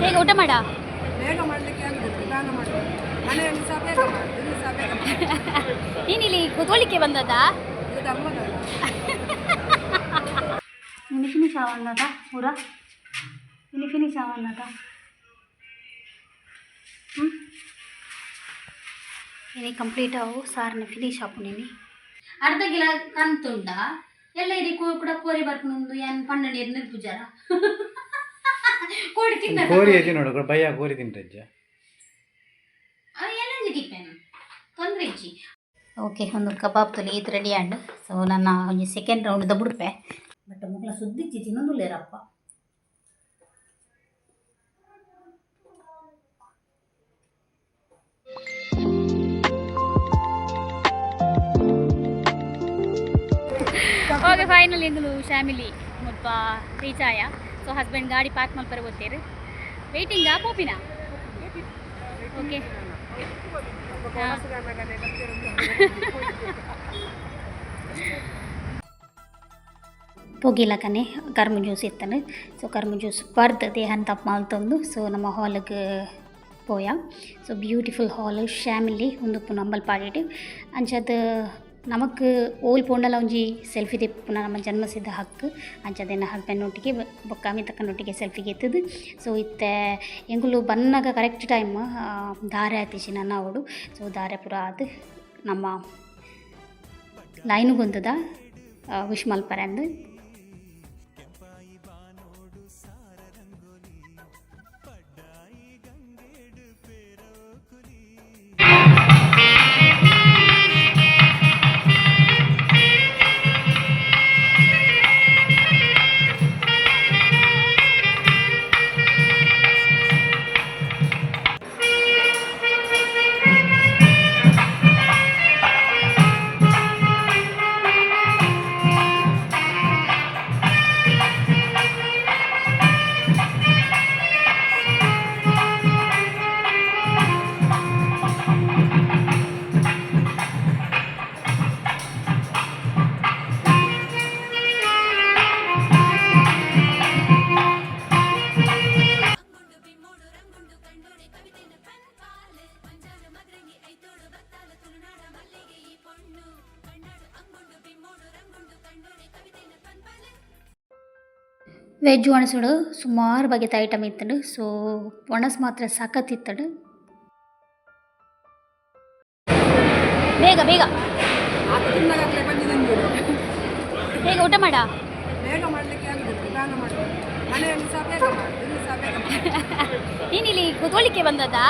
ಹೇಗೆ ಊಟ ಮಾಡ? ಬೇಗ ಮಾಡಲಿಕ್ಕೆ ಆಗುದಿಲ್ಲ ನಿಧಾನ ಮಾಡಬೇಕು ಮನೆಯಲ್ಲಿ ಸಹ ಬೇಗ ಮಾಡು ಇಲ್ಲಿ ಸಹ ಬೇಗ ಮಾಡಿ ನೀನು ಇಲ್ಲಿ ಕೂತ್ಕೊಳ್ಳಿಕ್ಕೆ ಬಂದದ್ದಾ ಇದು ಧರ್ಮದಲ್ಲ ಫಿನಿಶ್ ಆವನ್ನದ ಊರ ಇನ್ನು ಫಿನಿಶ್ ಆವನ್ನದ ಹ್ಞೂ ಇನಿ ಕಂಪ್ಲೀಟ್ ಆವು ಸಾರ್ನ ಫಿನಿಶ್ ಆಪು ನೀನು. ಅರ್ಧ ಗಿಲ ಕಂತುಂಡ ಎಲ್ಲ ಇರಿ ಕೂಡ ಕೋರಿ ಬರ್ಕೊಂಡು ಏನು ಪನ್ನಡಿ ನಿರ್ಪುಜಾರ ಕೋಡಿ ತಿನ್ನ ಕೋರಿ ಅಜ್ಜಿ ನೋಡು ಭಯ ಕೋರಿ ಇಜ್ಜಿ ಓಕೆ ಒಂದು ಕಬಾಬ್ ತೊಲಿ ಇದು ರೆಡಿ ಆ್ಯಂಡ್ ಸೊ ನನ್ನ ಒಂಜಿ ಸೆಕೆಂಡ್ ರೌಂಡ್ ಬಿಡ್ಪೆ. ಬಟ್ ಮುಗ್ಲ ಸುದ್ದಿಚ್ಚಿ ತಿನ್ನೊಂದುಲ್ಲೇರಪ್ಪ ಓಕೆ ಫೈನಲ್ ಇಂದು ಫ್ಯಾಮಿಲಿ ಮುಲ್ಪ ರೀಚ್ ಆಯ? ಸೊ ಹಸ್ಬೆಂಡ್ ಗಾಡಿ ಪಾರ್ಕ್ ಮಲ್ಪರ ಗೊತ್ತೇರು ವೆಯ್ಟಿಂಗಾ ಪೋಪಿನ ಓಕೆ ಹೋಗಿಲ್ಲ ಕನೆ ಕರ್ಮು ಜ್ಯೂಸ್ ಇತ್ತನು. ಸೊ ಕರ್ಮ ಜ್ಯೂಸ್ ಬರ್ದು ದೇಹನ ತಪ್ಪು ಮಾಲ್ತೊಂದು ಸೊ ನಮ್ಮ ಹಾಲಿಗೆ ಪೋಯ. ಸೊ ಬ್ಯೂಟಿಫುಲ್ ಹಾಲ್ ಶ್ಯಾಮಿಲಿ ಒಂದು ನಂಬಲ್ ಪಾಡಿಟಿವ್ ಅಂಚದು ನಮಕ್ ಓಲ್ ಪೋಂಡಲ ಒಂಜಿ ಸೆಲ್ಫಿ ತಿಪ್ಪುನ ನಮ್ಮ ಜನ್ಮಸಿದ್ಧ ಹಕ್ಕು. ಅಂಚದೆನ ಒಟ್ಟಿಗೆ ಬೊಕ್ಕಾಮಿ ಅಮಿತ್ ಅಕ್ಕನೊಟ್ಟಿಗೆ ಸೆಲ್ಫಿಗೆ ಎತ್ತದು ಸೊ ಇತ್ತೆ ಎಂಗುಲು ಬನ್ನಾಗ ಕರೆಕ್ಟ್ ಟೈಮ್ ದಾರೆ ಆತಿಸಿ ನನ್ನ ಅವಡು ಸೊ ದಾರೆ ಪುರ ಅದು ನಮ್ಮ ಲೈನು ಗೊಂದದ ವಿಶ್ ಮಲ್ಪರೆ ವೆಜ್ ಒಣಸುಡು ಸುಮಾರು ಬಗೆತ ಐಟಮ್ ಇತ್ತಡು, ಸೊ ಒಣಸ್ ಮಾತ್ರ ಸಖತ್ ಇತ್ತಡು. ಬೇಗ ಬೇಗ. ಬೇಗ ಊಟ ಮಾಡ. ಬೇಗ ಮಾಡಲಿಕ್ಕೆ ಆಗುದಿಲ್ಲ ನಿಧಾನ ಈ ಮೈಕ ಕೊಡ್ತು ಬೇಗ ಮಾಡಿ ಇಲ್ಲಿ ಸಹ ಬೇಗ ಮಾಡಿ ನೀನು ಇಲ್ಲಿ ಕೂತ್ಕೊಳ್ಳಿಕ್ಕೆ ಬಂದದ್ದಾ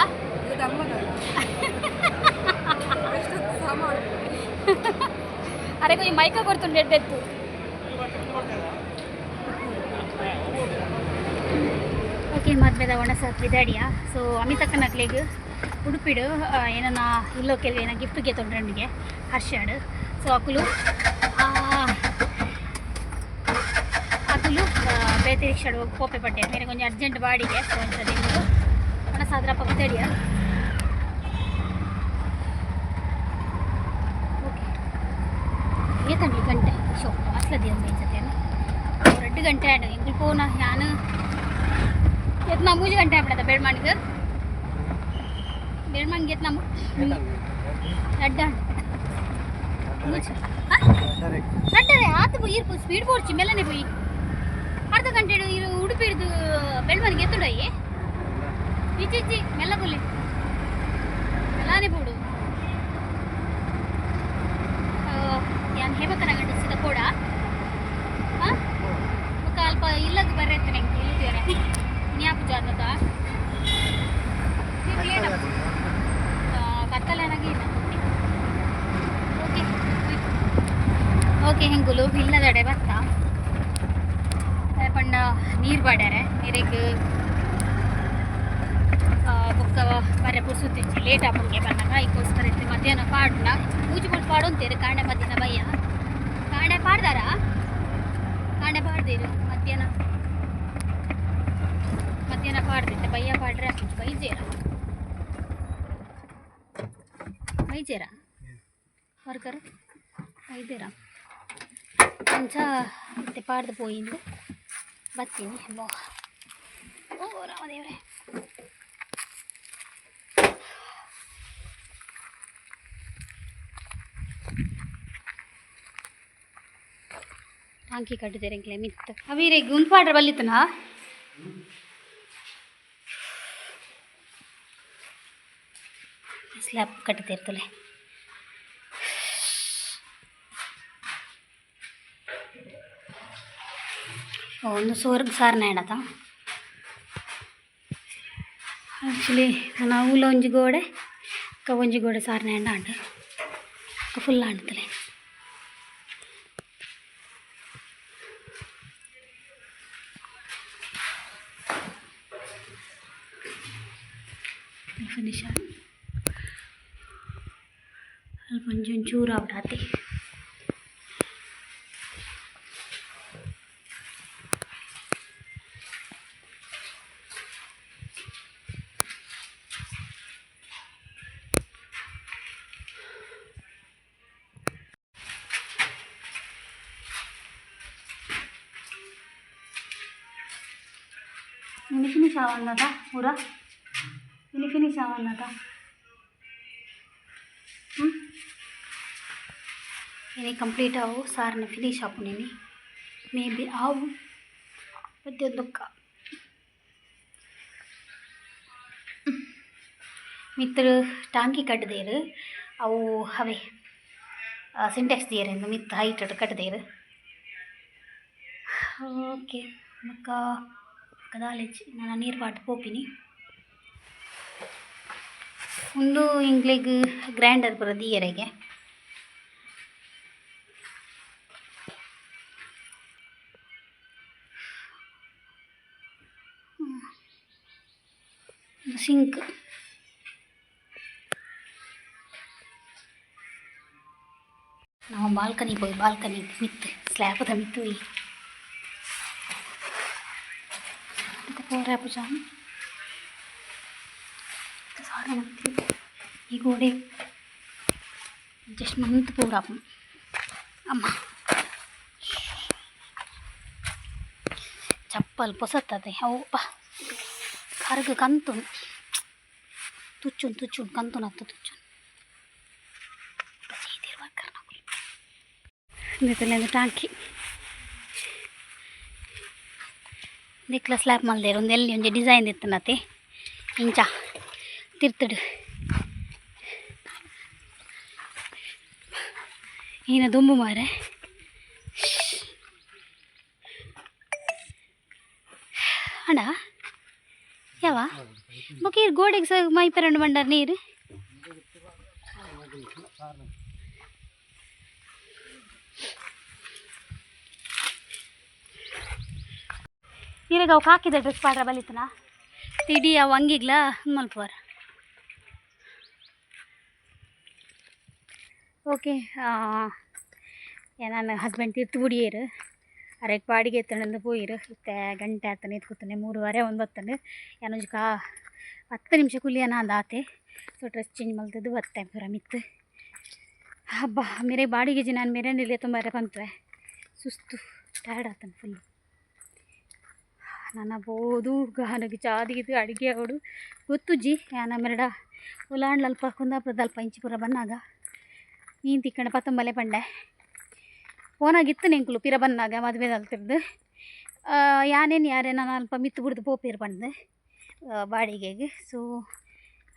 ಇದು ಧರ್ಮದಲ್ಲ ಎಷ್ಟೊತ್ತು ಸಹ ಮಾಡಬೇಕು ಅರೆ ಕೊಂಚ ಮೈಕ ಕೊಡ್ತುಂಡು ಎಡ್ಡೆತ್ತು ಓಕೆ ಮದ್ವೆದ ಒಣಸ ವಿದಾಡಿಯ ಸೊ ಅಮಿತಕ್ಕನ ನಕ್ಲಿಗೆ ಉಡುಪಿಡು ಏನನ್ನ ಇಲ್ಲೋ ಕೆಲವು ಏನೋ ಗಿಫ್ಟ್ಗೆ ತೊಂಡ್ರಣ್ಣಿಗೆ ಹರ್ಷಾಡು. ಸೊ ಅಕುಲು ಅಕುಲು ಬೇತೆ ರಿಕ್ಷಾಡು ಕೋಪೆ ಪಟ್ಟೆ. ಬೇರೆ ಕೊಂಚ ಅರ್ಜೆಂಟ್ ಬಾಡಿಗೆ ಸೊ ಅಂತ ನಿಮ್ಮದು ಒಣಸ ಅದ್ರ ಪಕ್ಕ ವಿದಾಡಿಯ ಓಕೆ. ಏತಂಡ್ಲಿ ಗಂಟೆ? ಶೋ ಅಸ್ಲದಿ ಒಂದು ಜೊತೆ ಎರಡು ಗಂಟೆ ಆಡು. ಇಂಗ್ಳು ಪೋನ ನಾನು ಎತ್ನ ಮೂಜು ಗಂಟೆ ಆಗ್ಬಿಡದ ಬೆಳ್ಮಣ್ಣಿಗೆ ಬೆಳ್ಮಣ್ಣಿಗೆ ಎತ್ನ ಅಡ್ಡ ಮೂಜು. ನಡ್ಡರೆ ಆತು ಇರ್ಪು ಸ್ಪೀಡ್ ಬೋರ್ಚಿ ಮೆಲ್ಲನೆ ಪೋಯಿ ಅರ್ಧ ಗಂಟೆ ಇಡು ಇರು, ಉಡುಪಿ ಹಿಡಿದು ಬೆಳ್ಮಣ್ಣಿಗೆ ಎತ್ತುಡಯ್ಯೆ ಇಚ್ಚಿ ಇಚ್ಚಿ, ಮೆಲ್ಲ ಪುಲ್ಲಿ ಮೆಲ್ಲನೆ ಪೋಡು ಯಾನ್ ಓಕೆ ಹೆಂಗುಲು ಇಲ್ಲದಡೆ ಬತ್ತ ಪಂಡ ನೀರು ಬಾಡ್ಯಾರೆ ನೀರಿಗೆ ಬೊಕ್ಕ ಬರೆ ಪುರ್ಸುತ್ತಿಚ್ಚಿ ಲೇಟ್ ಆಗಿ ಬಂದಾಗ ಈಗೋಸ್ಕರ ಇತ್ತು ಮಧ್ಯಾಹ್ನ ಪಾಡ್ನ ಪೂಜೆ ಮಾಡಿ ಪಾಡು ಕಾಣೆ ಮಧ್ಯಾಹ್ನ ಬಯ್ಯ. ಕಾಣೆ ಪಾಡ್ದಾರ? ಕಾಣೆ ಪಾಡ್ದಿರು ಮಧ್ಯಾಹ್ನ. ಮಧ್ಯಾಹ್ನ ಪಾಡ್ದಿತ್ತೆ ಬಯ್ಯ ಪಾಡ್ರೆ ಬೈಜೇರ? ಬೈಜೇರ? ವರ್ಕರ್ ಬೈದೇರ ಅಂಚ ಮತ್ತೆ ಪಾಡ್ದು ಪೋಯಿಂದು ಬರ್ತೀನಿ ಮೋ ಓ ರಾಮದೇವ್ರೆ ಟಾಂಕಿ ಕಟ್ಟಿದ್ದೇರೆ ಮಿತ್ತು ಅವೀರೆ ಗುಂಪಾಡ್ರೆ ಬಲ್ಲಿತ್ತನಾ ಸ್ಲ್ಯಾಬ್ ಕಟ್ಟಿತಿರ್ತಲೆ ಒಂದು ಸೋರ್ಗ್ ಸಾರ್ನ ಹೇಳದ ಆ್ಯಕ್ಚುಲಿ ನಾನು ಊಲ ಒಂಜಿ ಗೋಡೆ ಕ ಒಂಜಿ ಗೋಡೆ ಸಾರ್ನ ಹೆಣ್ಣ ಆಂಡ್ ಫುಲ್ ಆಡ್ತಲೆ ಫಿನಿಶ್ ಆವನ್ನದ ಪೂರ ಇಲ್ಲಿ ಫಿನಿಶ್ ಹ್ಞೂ ಇನಿ ಕಂಪ್ಲೀಟ್ ಆವು, ಸಾರ್ನ ಫಿನಿಶ್ ನೀನು ಮೇ ಬಿ ಆವು. ಪ್ರತಿಯೊಂದಕ್ಕ ಮಿತ್ರ ಟಾಂಕಿ ಕಟ್ಟದೇರು ಅವು, ಅವೇ ಸಿಂಟೆಕ್ಸ್ ದಿಯರಿಂದ ಮಿತ್ ಹೈಟ್ ಕಟ್ಟದೇರು ಓಕೆ, ಮಕ್ಕ. ಕದಾಲೆಜ್ ನಾನು ನೀರು ಪೋಪಿನಿ ಒಂದು ಇಂಗ್ಲಿಗ್ ಗ್ರ್ಯಾಂಡರ್ ಬರೋದು ಇಯರೆಗೆ ಸಿಂಕ್. ನಾವು ಬಾಲ್ಕನಿ போய் ಬಾಲ್ಕನಿ ಮಿತ್ತು ಸ್ಲ್ಯಾಬದ ಮಿತ್ತು सोऱ्या पूजा साऱ्यामध्ये ही गोडे जस्ट म्हणून पोड आपण అమ్మ ಚಪ್ಪಲ್ ಪೊಸತ್ತದೆ ಅವಪ್ಪ ಕರ್ಗ ಕಂತು ತುಚ್ಚುನ್ ತುಚ್ಚುನ್ ಕಂತು ನತ್ತ ತುಚ್ಚುನ್ ಇದೆಲ್ಲ ಟಾಂಕಿ ದಿಕ್ಲ ಸ್ಲ್ಯಾಪ್ ಮಲ್ದೇರು ಒಂದು ಎಲ್ಲಿ ಒಂಜಿ ಡಿಸೈನ್ ಇತ್ತನತಿ ಇಂಚ ತಿರ್ತಡು ಈನ ದುಂಬು ಮಾರೆ ಅಣ್ಣ ಯಾವ ಮುಖಿ ಗೋಡೆಗೆ ಸ ಮೈ ಪೆರಂಡು ಬಂಡಾರ ನೀರು ನೀರಾಗ ಅವ್ಕೆ ಹಾಕಿದ ಡ್ರೆಸ್ ಪಾಡ್ರ ಬಲಿತನ? ತಿಡಿ ಅವು ಹಂಗಿಗ್ಲ ಮಲ್ಪುವರ ಓಕೆ ನನ್ನ ಹಸ್ಬೆಂಡ್ ತಿರ್ತು ಬಿಡಿಯರು ಅರೆಕ್ ಬಾಡಿಗೆ ಎತ್ತಣಂದು ಪೋಯಿರು. ಇತ್ತೆ ಗಂಟೆ ಆತನ ಎತ್ಕೊತಾನೆ ಮೂರುವರೆ ಒಂದು ಬತ್ತಂಡು ಏನೊಂಜು ಕಾ ಹತ್ತು ನಿಮಿಷ ಕುಲಿಯನ ಅಂದ ಆತೆ. ಸೊ ಡ್ರೆಸ್ ಚೇಂಜ್ ಮಲ್ತದ್ದು ಬತ್ತೆ ಪೂರ ಮಿತ್ತು. ಹಬ್ಬ, ಮೇರೆ ಬಾಡಿಗೆ ಜಿ ನಾನು ಮೇರೆ ನಿಲ್ಲೇ ತುಂಬ ಬಂತವೆ ಸುಸ್ತು ಟಯರ್ಡ್ ಆತನ ಫುಲ್ಲು ನನ್ನ ಬೋದು ನನಗೆ ಚಾದಿಗಿದು ಅಡುಗೆ ಅವಡು. ಗೊತ್ತುಜ್ಜಿ ಯಾನ ಮೆರಡ. ಕುಂದಾಪುರದ ಅಲ್ಪ ಇಂಚಿಪುರ ಬನ್ನಾಗ ನೀನು ತಿಕ್ಕಂಡ ಪತ್ತೊಂಬಲೆ ಪಂಡೆ. ಫೋನಾಗಿತ್ತು ನೆಂಕುಲು ಪಿರ ಬನ್ನಾಗ ಮದುವೆ ಅಲ್ತಿರ್ದು ಯಾನೇನು ಯಾರೇ ನಾನು ಅಲ್ಪ ಮಿತ್ತು ಬಿಡ್ದು ಪೋಪಿರ್ ಬಂದೆ ಬಾಡಿಗೆಗೆ. ಸೊ,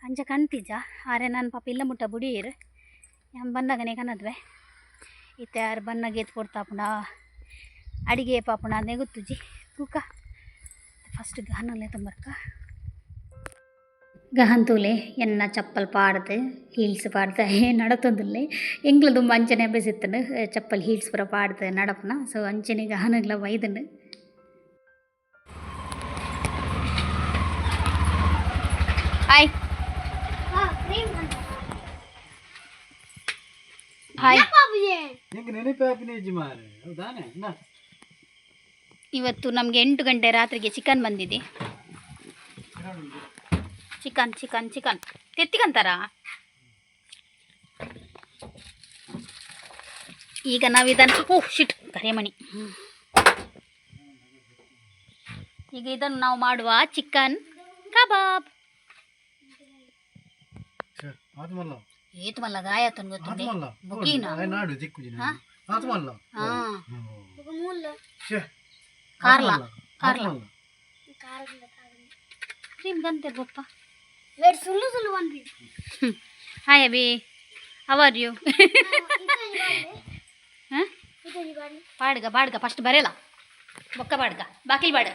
ಅಂಜ ಕಣ್ತಿಜ್ಜ ಆರೆ ನಾನು ಪಾಪ ಇಲ್ಲ ಮುಟ್ಟ ಬುಡೀರ್ ಬಂದಾಗ ಬಂದಾಗನೇ ಕನ್ನದ್ವೆ ಇತ್ತೆ ಯಾರು ಬನ್ನಾಗ ಎತ್ತು ಕೊಡ್ತಾಪುಣ? ಅಡಿಗೆ ಪಾಪುಣ ನೆಗುತ್ತು ಜಿ. ತೂಕ. ಫಸ್ಟ್ ಗಹನಲ್ಲೇ ತುಂಬರ್ಕ ಗಹಂತೂಲೆ ಎನ್ನ ಚಪ್ಪಲ್ ಪಾಡ್ದು ಹೀಲ್ಸ್ ಪಾಡ್ದು ನಡತೊಂದುಲ್ಲೆ ಎಂಗ್ಲ ತುಂಬ ಅಂಚನೆ ಬೆಸಿತ್ತನು ಚಪ್ಪಲ್ ಹೀಲ್ಸ್ ಪೂರ ಪಾಡ್ದು ನಡಪನ ಸೊ ಅಂಚನೆ ಗಹನಗ್ಲ ವೈದನು ಹಾಯ್ ಹಾಯ್ ಹೆಂಗೆ ನೆನಪು ಅಭಿನಯಿಸಿ ಮಾರೆ ಹೌದಾನೆ ನಾ ಇವತ್ತು ನಮಗೆ ಎಂಟು ಗಂಟೆ ರಾತ್ರಿಗೆ ಚಿಕನ್ ಬಂದಿದೆ. Chicken chicken chicken. ತೆತ್ತಿಗಂತಾರ? ಈಗ ನಾವು ಇದನ್ನು ಓಹ್ ಶಿಟ್ ಕರೆಮಣಿ. ಈಗ ಇದನ್ನು ನಾವು ಮಾಡುವ ಚಿಕನ್ ಕಬಾಬ್. ಏತ್ಮಲ್ಲ ಮಲ್ಲ ಏತ್ ಮಲ್ಲ ಗಾಯ ತಂದು ಗೊತ್ತಿಲ್ಲ ದಿಕ್ಕುಜಿನ ಹಾ? ಕಾರ್ಲಾ. ಕಾರ್ಲ. ಅದು ಸುಳ್ಳು ಮಲ್ಲ. ಕ್ರೀಮ್ ಗಂತೆ ಬೊಪ್ಪ ಹಾಯ್ ಅಬಿ ಅವರ್ ಯು ಪಾಡ್ಗ ಪಾಡ್ಗ ಫಸ್ಟ್ ಬರೆಯಲ್ಲ. ಬೊಕ್ಕ ಪಾಡ್ಗ ಬಾಕಿಲ್ ಬಾಡ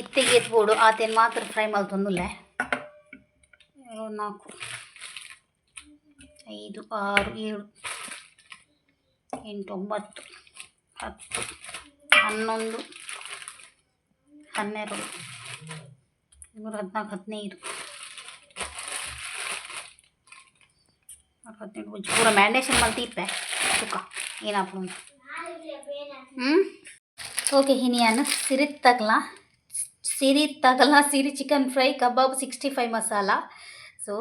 ಇತ್ತಿಗೆ ಎತ್ಬೋಡು ಆತೇನು ಮಾತ್ರ ಫ್ರೈ ಮಲ್ತೊಂದುಲ್ಲೆ ನಾಲ್ಕು. ಐದು ಆರು ಏಳು. ಎಂಟು ಒಂಬತ್ತು ಹತ್ತು. ಹನ್ನೊಂದು, ಹನ್ನೆರಡು ಮೂರು ಹದಿನಾಲ್ಕು ಹದಿನೈದು ಹದಿನೆಂಟು ಪೂರ ಮ್ಯಾಂಡೇಶನ್ ಮಲ್ತಿ ಇಪ್ಪೆ ಸುಖ ಏನಪ್ಪ ಹ್ಞೂ ಓಕೆ ಹಿನಿಯಾನು ಸಿರಿ ತಗಲ? ಸಿರಿ ತಗಲ, ಸಿರಿ chicken fry kebab sixty five masala so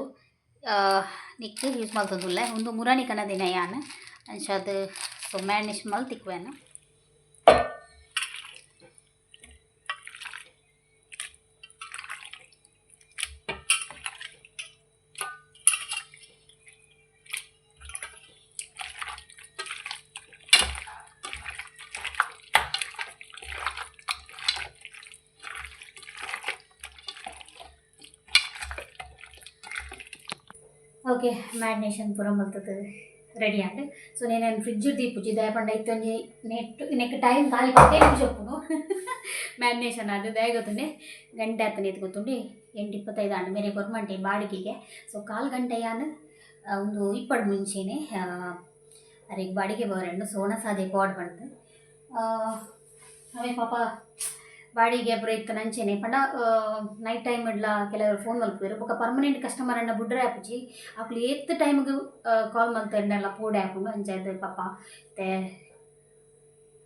ನಿಕ್ಕಿ ಯೂಸ್ ಮಾಡ್ತದಿಲ್ಲ ಒಂದು ಮುರಾಣಿ ಕನ್ನದಿನ ಯಾನು ಅಂಚದು ಸೊ ಮ್ಯಾನೇಜ್ ಮಲ್ ತಿಕ್ವೇನು ಓಕೆ ಮ್ಯಾರಿನೇಷನ್ ಪೂರ ಮಲ್ತದ ರೆಡಿ ಆಂಡ್ ಸೊ నేను ఫ్రిడ్జ్ దీపుజి దయపండ ఇత్తొంజి నెట్ నెక్ టైం ఖాళీ పట్టే చెప్పును ಮ್ಯಾರಿನೇಷನ್ ಅದು ಗೊತ್ತುಂಡೆ ಗಂಟೆ ಹತ್ತನೇ ಗೊತ್ತುಂಡೆ ಎಂಟು ಇಪ್ಪತ್ತೈದು ಆಂಡ್ ಮೇರೆ ಗೊರ್ಮಂಟೆ ಬಾಡಿಗೆಗೆ ಸೊ ಕಾಲು ಗಂಟೆಯಾನ ಒಂದು ಇಪ್ಪಡು ಮುಂಚೆನೆ ಅರೆಗೆ ಬಾಡಿಗೆ ಬರೋಂಡು ಸೋಣ ಸಾದೆ ಪಾಡ್ ಬಂತು ಅವೇ ಪಾಪ ಬಾಡಿಗೆ ಬ್ರೇಕ್ ನಂಚೇನೆ. ಪಂಡ ನೈಟ್ ಟೈಮ್ ಇಡ್ಲ ಕೆಲವರು ಫೋನ್ ಮಲ್ಪಿದ್ರು ಬೊಕ ಪರ್ಮನೆಂಟ್ ಕಸ್ಟಮರ್ ಅನ್ನ ಬುಡ್ರೆ ಆಪುಜಿ ಅಕ್ಲಿ ಏತ್ ಟೈಮ್ಗೆ ಕಾಲ್ ಮಲ್ತಂಡೆಲ್ಲ ಪೋಡೆ ಹಾಕೊಂಡು ಅಂಚಾಯ್ತು ಪಾಪ. ಮತ್ತೆ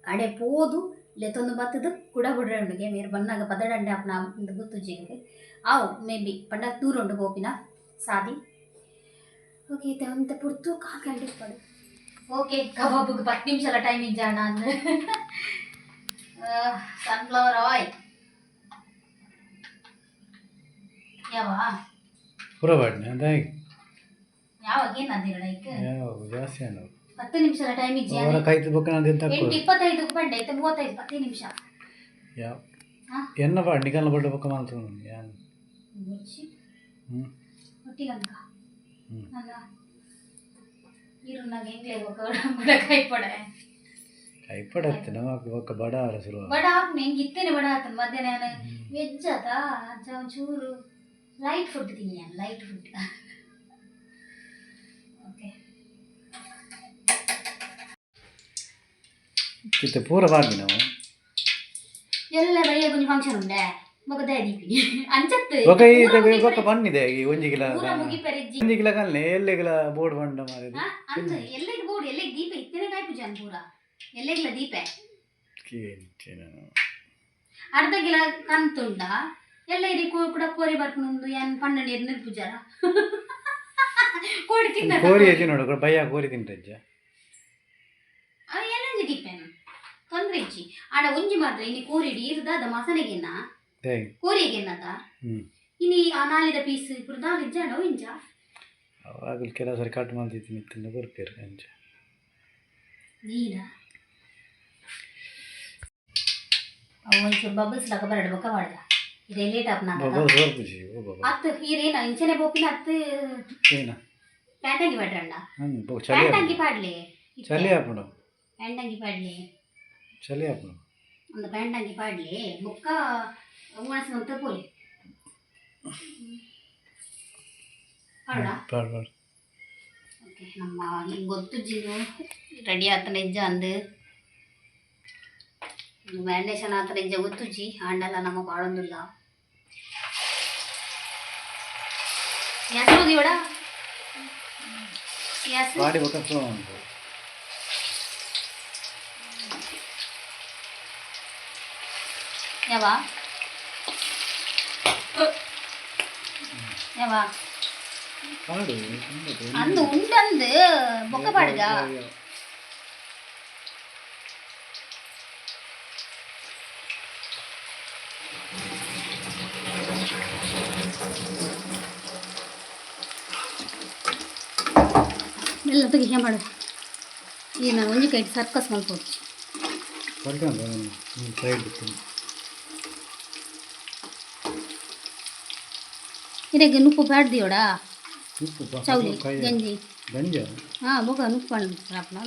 ಅಡೆ ಪೋದು ಲೆತ್ತೊಂದು ಬತ್ತದು, ಕೂಡ ಬುಡ್ರೆ ಉಂಡುಗೆ ಮೇರು ಬಂದಾಗ ಪದಡಂಡೆ ಅಪ್ನ ಒಂದು ಗುತ್ತುಜಿಗೆ ಆವು, ಮೇ ಬಿ. ಪಂಡ ದೂರ ಉಂಡು ಗೋಪಿನ ಸಾದಿ. ಓಕೆ, ಇತ್ತೆ ಅಂತ ಪುರ್ತು ಕಾಲ್ ಕಂಡಿಸ್ಬಾರ್ದು ಓಕೆ, ಕಬಾಬ್ಗೆ ಪತ್ತು ನಿಮಿಷ ಟೈಮ್ ಇದ್ದಾಣ ಅಂದ್ರೆ ಸನ್ಫ್ಲವರ್ ಆಯ್ ಯಾವ? ಪೂರ ಬಾಡ್ನೆ ಯಾವಾಗ ಏನಂದಿರ ಲೈಕ್ ಯಾವ ಜಾಸ್ತಿ ಹತ್ತು ನಿಮಿಷದ ಟೈಮ್ ಇಜ್ಜಿ ಅವರ ಕೈತು ಬೊಕ್ಕ ನಾನು ಎಂಟು ಇಪ್ಪತ್ತೈದು ಬಂಡೆ ಆಯ್ತು? ಮೂವತ್ತೈದು ಹತ್ತು ನಿಮಿಷ. ಯಾವ? ಎನ್ನ ಬಾಡ್ ಬಡ್ಡ ಬೊಕ್ಕ ಯಾನ್? ಹ್ಞೂ ಅಲ್ಲ. ಈರುನ್ನಾಗ ಹೆಂಗ್ಲೇ ಕೂಡ ಕೈ ಪಡೆ. ಕೈಪಡತ್ತೆ ನಮಕ್ ಬೊಕ್ಕ ಬಡ ಅವರ ಶುರು ಬಡ ಹಾಕ್ನ ಹೆಂಗೆ ಇತ್ತೇನೆ ಬಡ ಆತನ ಮಧ್ಯಾಹ್ನ ವೆಜ್ ಅದ ಅಜ್ಜ ಒಂಚೂರು ಲೈಟ್ ಫುಡ್ ತಿನ್ನಿ ಲೈಟ್ ಫುಡ್ ಓಕೆ ಇತ್ತೆ ಪೂರ ಬಾಡ್ವಿ ನಾವು ಎಲ್ಲ ಬೈಯ ಗುಂಜಿ ಫಂಕ್ಷನ್ ಉಂಡೆ ಮಗ ದಯದೀಪಿ ಅಂಚತ್ತು ಬೊಕ್ಕ ಈ ಬೊಕ್ಕ ಬಣ್ಣಿದೆ ಈ ಒಂಜಿ ಕಿಲ ಪೂರ ಮುಗಿಪೆರೆಜ್ಜಿ ಒಂಜಿ ಕಿಲ ಕಲ್ನೆ ಎಲ್ಲೆಗಿಲ ಬೋರ್ಡ್ ಬಂಡ ಮಾರಿದೆ ಹಾ, ಅಂದ್ ಎಲ್ಲೆಗ್ ಬೋರ್ಡ್ ಎಲ್ಲೆಗ್ ದೀಪ ಇತ್ತೇನೆ ಕಾಯ್ ಪೂಜೆ ಪೂರ ಎಲ್ಲೆಗ್ಲ ದೀಪ? ಕೇಳ್ತೀನಿ. ಅರ್ಧ ಗಿಲ ಕಂತುಂಡ ಎಲ್ಲ ಇರಿ ಕೂಡ ಕೋರಿ ಬರ್ಕೊಂಡು ಏನ್ ಇರ್ ನಿರ್ಪುಜಾರ ಕೋಡಿ ತಿನ್ನ ಕೋರಿ ಅಜ್ಜಿ ನೋಡು ಭಯ ಕೋರಿ ತಿಂಟಜ್ಜ ಎಲ್ಲಂಜಿ ದೀಪೇನು? ತೊಂದ್ರೆ ಇಜ್ಜಿ. ಆಡ ಒಂಜಿ ಮಾತ್ರ ಇನಿ ಕೋರಿಡಿ ಇರ್ದಾದ ಮಸನೆಗೆನ್ನ ಕೋರಿಗೆನ್ನದ ಇನ್ನು ಇನಿ ಆ ನಾಲಿದ ಪೀಸ್ ಪುರ್ದಾಲ ಇಜ್ಜಾಡ ಇಂಜ? ಅವಾಗಲೂ ಕೆಲವು ಸರಿ ಕಟ್ ಮಾಡ್ತಿದ್ದೀನಿ ತಿನ್ನ ಬರ್ಪೇರು ಅಂಜ. ನೀರ ಒಂಚೂರು ಬಬಲ್ಸ್ ಲಾಗ ಬರಡ ಬೊಕ್ಕ ಮಾಡ್ದ. ಇದೇ ಲೇಟ್ ಆಪ್ ನಾನು ಬಾಬಾ ಸೋರ್ಪುಜಿ ಅತ್ತು ಹೀರೇನ ಇಂಚನೆ ಬೋಪಿನ ಅತ್ತು ಪ್ಯಾಂಟಂಗಿ ಪಾಡ್ರಂಡ ಹ್ಞೂ ಬೊ ಚಳಿ ಪ್ಯಾಂಟಂಗಿ ಪಾಡ್ಲೆ. ಚಳಿ ಹಾಪುಂಡು ಪ್ಯಾಂಟಂಗಿ ಪಾಡ್ಲಿ. ಚಲಿ ಹಾಕೊಂಡು ಒಂದು ಪ್ಯಾಂಟಂಗಿ ಪಾಡ್ಲಿ. ಬುಕ್ಕ ಉಣಸ್ಕೊಂತ ಪೋಲಿ ಓಕೆ ನಮ್ಮ ಗೊತ್ತು ಜೀನು. ರೆಡಿ ಆತನ ಇಜ್ಜ ಅಂದು. ಮ್ಯಾರಿನೇಷನ್ ಆತನ ಇಜ್ಜ ಗೊತ್ತು ಜಿ ಹಣ್ಣೆಲ್ಲ ನಮ್ಮ ಬಾಳೊಂದಿಲ್ಲ. ಯಾಸೋದಿ ಒಡ ಯಾಸ ಪಾಡಿ ಬೊಕ್ಕ ಸ್ಲೋ ಉಂಟು. ಯಾವ? ಯಾವ? ಪಾಡು ಅಂದು ಉಂಡಂದು ಬೊಕ್ಕ ಪಾಡ್ಗ? ಎಲ್ಲ ತೆಗಿ ಮಾಡು. ಈಗ ನಾನು ಒಂಜಿ ಕೈ ಸರ್ಕಸ್ ಮಾಡ್ಬೋದು ಇದಕ್ಕೆ ನುಪ್ಪು ಉಪ್ಪು ಚೌಲಿ ಗಂಜಿ. ಗಂಜ ಹಾಂ ಮಗ ನುಪ್ಪು ಹಣ್ಣು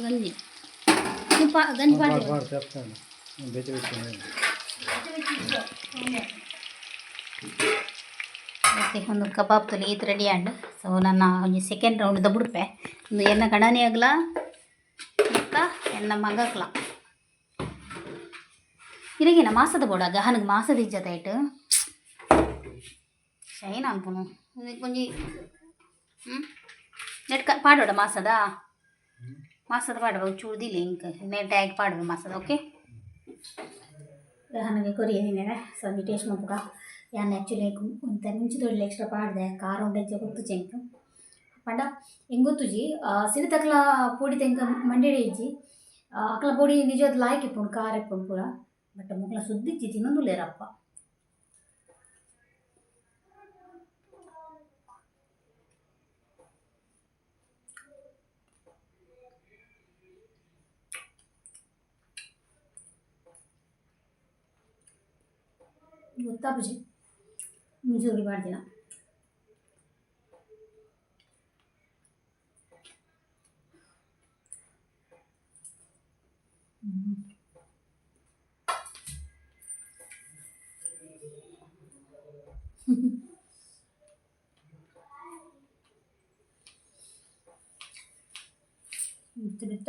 ಗಂಜಿ. ನುಪ್ಪ ಗಂಜಿ ಬೆಚ್ಚ ಓಕೆ ಒಂದು ಕಬಾಬ್ ತೊಲಿ ಇದು ರೆಡಿ ಆಂಡ್. ಸೊ ನನ್ನ ಒಂಜಿ ಸೆಕೆಂಡ್ ರೌಂಡ್ ದಬ್ಬುಡ್ಪೆ ಒಂದು ಎನ್ನ ಗಣನೆ ಆಗ್ಲ ಬೊಕ್ಕ ಎನ್ನ ಮಗಕ್ಲ ಇರಗಿನ ಮಾಸದ ಬೋಡ ಗಹನಗೆ ಮಾಸದ ಇಜ್ಜದ ಇಟ್ಟು ಶೈನ್ ಅನ್ಪುನು ಕೊಂಜಿ ಹ್ಞೂ ನೆಟ್ಕ ಪಾಡೋಡ ಮಾಸದ ಮಾಸದ ಪಾಡುವ ಚೂಡ್ದಿಲ್ಲ ಇಂಕ್ ನೆಟ್ಟಾಗಿ ಪಾಡುವ ಮಾಸದ ಓಕೆ ನನಗೆ ಕೊರಿಯ ನೀನೆ ಸೊ ಒಂದು ಟೇಸ್ಟ್ ಮಾಡ್ಬೇಕ ಯಾನ್ ಆ್ಯಕ್ಚುಲಿ ಒಂತ ಮುಂಚೆ ದೊಡ್ಡ ಎಕ್ಸ್ಟ್ರಾ ಪಾಡ್ದೆ ಖಾರ ಉಂಡೆಜ್ಜೆ ಗೊತ್ತು ಚೆಂಕು ಪಂಡ ಹೆಂಗೆ ಗೊತ್ತುಜಿ ಸಿರಿತಕ್ಲ ಪೊಡಿ ತೆಂಕ ಮಂಡ್ಯಡೆ ಇಜ್ಜಿ ಆ, ಅಕ್ಲ ಪೊಡಿ ನಿಜವಾದ ಲಾಯ್ಕ್ ಇಪ್ಪುಂಡು ಖಾರ ಇಪ್ಪುಂಡು ಪೂರ ಬಟ್ ಮುಕ್ಲ ಸುದ್ದಿಜ್ಜಿ ತಿನ್ನೊಂದು ಲೇರಪ್ಪ ಗೊತ್ತಾ ಬುಜಿ ಮುಂಜೂರಿ ಮಾಡ್ದಿನ ಬಿಟ್ಟು ಬಿಟ್ಟ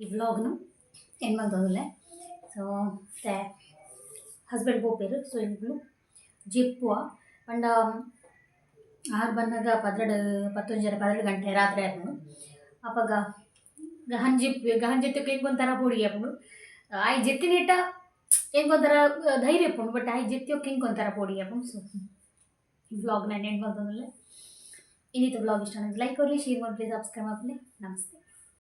ಈ ವ್ಲಾಗ್ನು ಏನು ಮಾಡ್ತದಲ್ಲೇ ಸೊ ಮತ್ತೆ ಹಸ್ಬೆಂಡ್ ಹೋಗ್ಬೇರು ಸೊ ಇವುಗಳು ಜಿಪ್ಪುವ. ಪಂಡ ಆರು ಬಂದಾಗ ಪದ್ರಡು, ಪತ್ತೊಂಜರ ಪದ್ರಡು ಗಂಟೆ, ರಾತ್ರಿ ಆಪುಂಡು ಅಪಗ ಗಹನ್ ಜಿಪ್, ಗಹನ್ ಜೊತೆ ಹೆಂಗೊಂಥರ ಪೋಡಿ ಅಪ್ಪಳು ಆಯ್ ಜೆತ್ತಿನಿಟ್ಟ ಹೆಂಗೊಂಥರ ಧೈರ್ಯ ಇಪ್ಪುಂಡು ಬಟ್ ಆಯ್ ಜೆತ್ತಿಯೋಕೆ ಹೆಂಗೊಂಥರ ಪೋಡಿ ಆಪುಂಡು ಸೊ ನಾನು ಎಂಡ್ ಮಾಡ್ತದಲ್ಲೇ ಇನ್ನಿತ್ತು ವ್ಲಾಗ್ ಇಷ್ಟ ನನಗೆ ಲೈಕ್ ಕೊಡಲಿ ಶೇರ್ ಮಾಡಿ ಸಬ್ಸ್ಕ್ರೈಬ್ ಮಾಡಲಿ ನಮಸ್ತೆ